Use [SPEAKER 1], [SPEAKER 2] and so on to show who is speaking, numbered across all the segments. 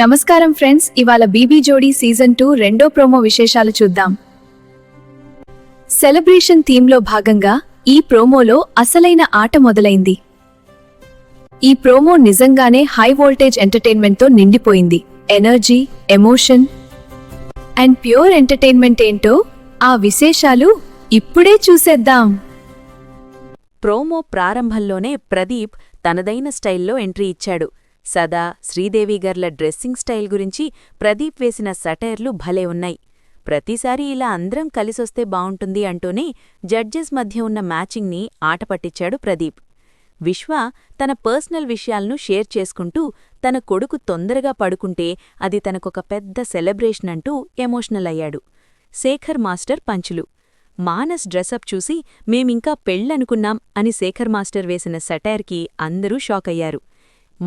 [SPEAKER 1] నమస్కారం ఫ్రెండ్స్ ఇవాళ బీబీ జోడీ సీజన్ టూ రెండో ప్రోమో విశేషాలు చూద్దాం. సెలబ్రేషన్ థీమ్లో భాగంగా ఈ ప్రోమోలో అసలైన ఆట మొదలైంది. ఈ ప్రోమో నిజంగానే హై వోల్టేజ్ ఎంటర్టైన్మెంట్తో నిండిపోయింది. Energy emotion and pure entertainment ఏంటో ఆ విశేషాలు ఇప్పుడే చూసేద్దాం.
[SPEAKER 2] ప్రోమో ప్రారంభంలోనే ప్రదీప్ తనదైన స్టైల్లో ఎంట్రీ ఇచ్చాడు. సదా శ్రీదేవిగర్ల డ్రెస్సింగ్ స్టైల్ గురించి ప్రదీప్ వేసిన సటైర్లు భలే ఉన్నాయి. ప్రతిసారి ఇలా అందరం కలిసొస్తే బావుంటుంది అంటూనే జడ్జెస్ మధ్య ఉన్న మ్యాచింగ్ని ఆట పట్టించాడు ప్రదీప్. విశ్వ తన పర్సనల్ విషయాలను షేర్ చేసుకుంటూ తన కొడుకు తొందరగా పడుకుంటే అది తనకొక పెద్ద సెలబ్రేషన్ అంటూ ఎమోషనల్ అయ్యాడు. శేఖర్ మాస్టర్ పంచులు. మానస్ డ్రెస్అప్ చూసి మేమింకా పెళ్ళనుకున్నాం అని శేఖర్ మాస్టర్ వేసిన సటైర్కి అందరూ షాకయ్యారు.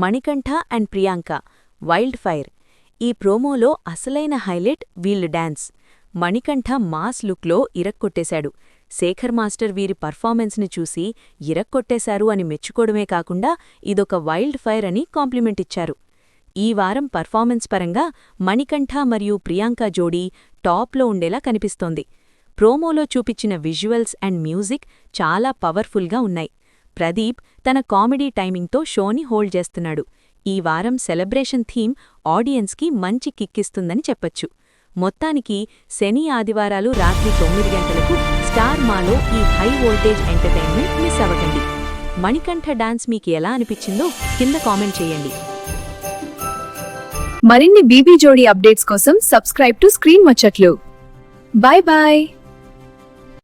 [SPEAKER 2] Manikanta and Priyanka wild fire. ఈ ప్రోమోలో అసలైన హైలైట్ వీళ్ళ డాన్స్. మణికంఠ మాస్ లుక్లో ఇరక్కొట్టేశాడు. శేఖర్ మాస్టర్ వీరి పర్ఫార్మెన్స్ని చూసి ఇరక్కొట్టేశారు అని మెచ్చుకోవడమే కాకుండా ఇదొక వైల్డ్ ఫైర్ అని కాంప్లిమెంట్ ఇచ్చారు. ఈ వారం పర్ఫార్మెన్స్ పరంగా మణికంఠ మరియు ప్రియాంక జోడీ టాప్లో ఉండేలా కనిపిస్తోంది. ప్రోమోలో చూపించిన విజువల్స్ అండ్ మ్యూజిక్ చాలా పవర్ఫుల్గా ఉన్నాయి. ప్రదీప్ తన కామెడీ టైమింగ్తో షోని హోల్డ్ చేస్తున్నాడు. ఈ వారం సెలబ్రేషన్ థీమ్ ఆడియన్స్కి మంచి కిక్కిస్తుందని చెప్పొచ్చు. మొత్తానికి శని ఆదివారాలు రాత్రి తొమ్మిది గంటలకు స్టార్ మాలో ఈ హై వోల్టేజ్ ఎంటర్టైన్మెంట్ మిస్ అవ్వకండి. మణికంఠ డాన్స్ మీకు ఎలా అనిపించిందో కింద కామెంట్ చేయండి.
[SPEAKER 1] మరిన్ని బీబీ జోడీ అప్డేట్స్ కోసం సబ్స్క్రైబ్ టు స్క్రీన్ వచ్చట్లు బాయ్ బాయ్.